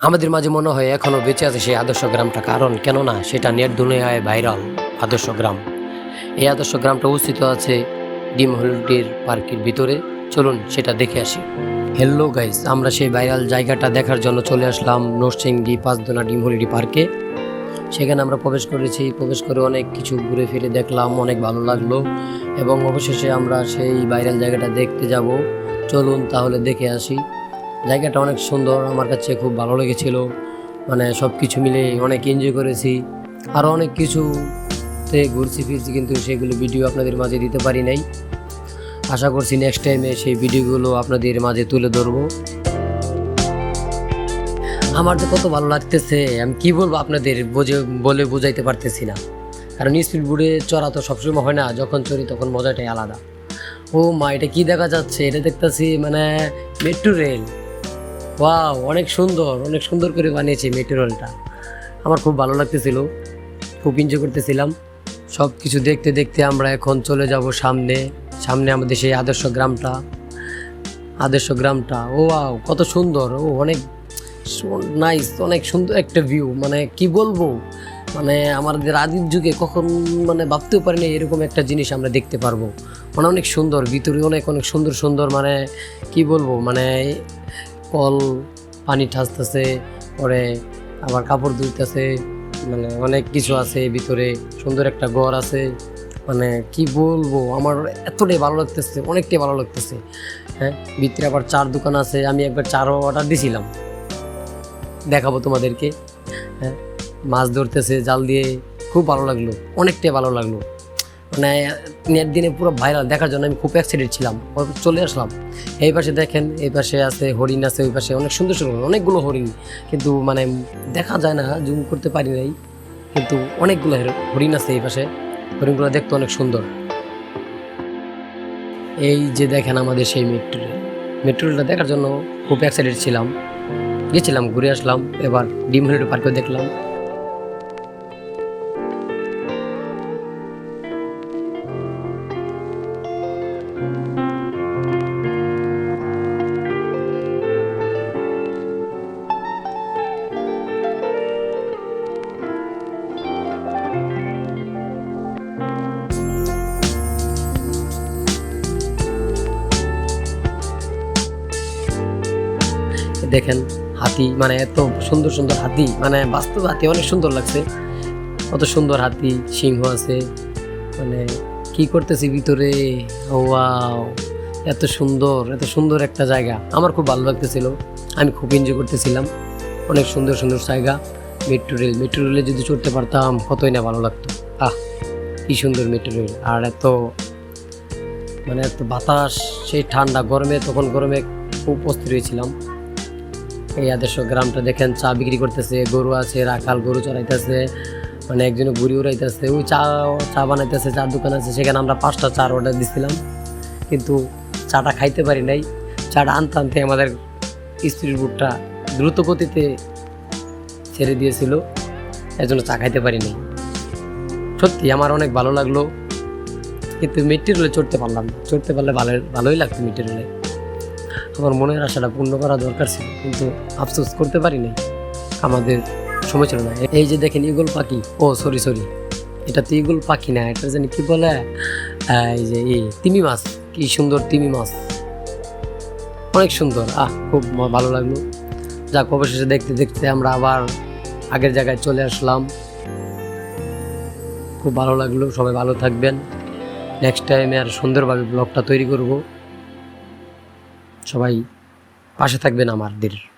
আমাদের মাঝে মনে হয় এখনও বেঁচে আছে সেই আদর্শ গ্রামটা কারণ। কেননা সেটা নেট দুনিয়ায় ভাইরাল আদর্শ গ্রাম। এই আদর্শ গ্রামটা অবস্থিত আছে ডিম হলিডের পার্কের ভিতরে। চলুন সেটা দেখে আসি। হ্যালো গাইস আমরা সেই ভাইরাল জায়গাটা দেখার জন্য চলে আসলাম নরসিংদী পাঁচদোনা ডিম হলিডি পার্কে। সেখানে আমরা প্রবেশ করেছি। প্রবেশ করে অনেক কিছু ঘুরে ফিরে দেখলাম, অনেক ভালো লাগল। এবং অবশেষে আমরা সেই ভাইরাল জায়গাটা দেখতে যাব। চলুন তাহলে দেখে আসি। জায়গাটা অনেক সুন্দর, আমার কাছে খুব ভালো লেগেছিল। মানে সব কিছু মিলে অনেক এনজয় করেছি। আরও অনেক কিছুতে ঘুরছি, ফিরছি, কিন্তু সেগুলো ভিডিও আপনাদের মাঝে দিতে পারি নাই। আশা করছি নেক্সট টাইমে সেই ভিডিওগুলো আপনাদের মাঝে তুলে ধরবো। আমার তো কত ভালো লাগতেছে, আমি কি বলব আপনাদের বোঝে, বলে বোঝাইতে পারতেছি না। কারণ স্পিড বোর্ডে চড়া তো সবসময় হয় না, যখন চড়ি তখন মজাটাই আলাদা। ও মা, এটা কি দেখা যাচ্ছে? এটা দেখতেছি মানে মেট্রো রেল ওয়াও অনেক সুন্দর অনেক সুন্দর করে বানিয়েছে মেটেরিয়ালটা আমার খুব ভালো লাগতেছিল, খুব এনজয় করতেছিলাম। সব কিছু দেখতে দেখতে আমরা এখন চলে যাব সামনে সামনে আমাদের সেই আদর্শ গ্রামটা। আদর্শ গ্রামটা, ও ওয়াও কত সুন্দর, ও অনেক নাইস অনেক সুন্দর একটা ভিউ মানে কি বলব মানে আমাদের আদিম যুগে কখন মানে ভাবতেও পারিনি এরকম একটা জিনিস আমরা দেখতে পারব। মানে অনেক সুন্দর, ভিতরে অনেক অনেক সুন্দর সুন্দর মানে কি বলব মানে কল, পানি ঠাসতেছে, পরে আবার কাপড় ধুইতেছে মানে অনেক কিছু আছে ভিতরে, সুন্দর একটা ঘর আছে মানে কি বলব, আমার এতটাই ভালো লাগতেছে, অনেকটাই ভালো লাগতেছে। হ্যাঁ ভিতরে আবার চার দোকান আছে, আমি একবার চারও অর্ডার দিছিলাম। দেখাবো তোমাদেরকে। হ্যাঁ মাছ ধরতেছে, জাল দিয়ে, খুব ভালো লাগল, অনেকটাই ভালো লাগল। মানে নেট দিনে পুরো ভাইরাল দেখার জন্য আমি খুব এক্সাইটেড ছিলাম। চলে আসলাম। এই পাশে দেখেন, এই পাশে আছে, হরিণ আছে, ওই পাশে অনেক সুন্দর সুন্দর, অনেকগুলো হরিণ। কিন্তু মানে দেখা যায় না জুম করতে পারি নাই। কিন্তু অনেকগুলো হরিণ আছে এই পাশে। হরিণগুলো দেখতে অনেক সুন্দর। এই যে দেখেন আমাদের সেই মেট্রো রেল দেখার জন্য খুব এক্সাইটেড ছিলাম। গেছিলাম, ঘুরে আসলাম। এবার ডিম হলিডে পার্কে দেখলাম। দেখেন হাতি মানে এত সুন্দর সুন্দর হাতি মানে বাস্তব হাতি অনেক সুন্দর লাগছে। কত সুন্দর হাতি, সিংহ আছে মানে কি করতেছি ভিতরে? ওয়াও, এত সুন্দর এত সুন্দর একটা জায়গা। আমার খুব ভালো লাগতেছিল, আমি খুব এনজয় করতেছিলাম। অনেক সুন্দর সুন্দর জায়গা মেট্রো রেল মেট্রো রেলে যদি চড়তে পারতাম, কতই না ভালো লাগতো। আহ, কি সুন্দর মেট্রো রেল আর এত মানে এত বাতাস, সেই ঠান্ডা গরমে, তখন গরমে খুব অস্থির হয়েছিলাম। এই আদর্শ গ্রামটা দেখেন, চা বিক্রি করতেছে, গরু আছে, রাখাল গরু চড়াইতেছে মানে একজনে ঘুরি উড়াইতেছে, ওই চা চা বানাইতেছে, চার দোকান আছে, সেখানে আমরা পাঁচটা চার অর্ডার দিছিলাম, কিন্তু চাটা খাইতে পারি নাই। চাটা আনতে আনতে আমাদের স্ত্রীর বুটটা দ্রুত গতিতে ছেড়ে দিয়েছিল এর জন্য চা খাইতে পারি নাই। সত্যি, আমার অনেক ভালো লাগল, কিন্তু মেট্রি রেলে চড়তে পারলাম চড়তে পারলে ভালো, ভালোই লাগতো মেট্রি রেলে আমার মনের আশাটা পূর্ণ করা দরকার ছিল, কিন্তু আফসোস করতে পারি পারিনি। আমাদের সময় ছিল না। এই যে দেখেন ইগল পাখি, ও সরি সরি এটা তো ইগল পাখি না, এটা জানি কি বলে? এই যে এই তিমি মাছ, কি সুন্দর তিমি মাছ। অনেক সুন্দর, আহ, খুব ভালো লাগল। যাক, অবশেষে দেখতে দেখতে আমরা আবার আগের জায়গায় চলে আসলাম। খুব ভালো লাগল, সবাই ভালো থাকবেন। নেক্সট টাইমে আর সুন্দরভাবে ব্লগটা তৈরি করব। সবাই পাশে থাকবেন আমাদের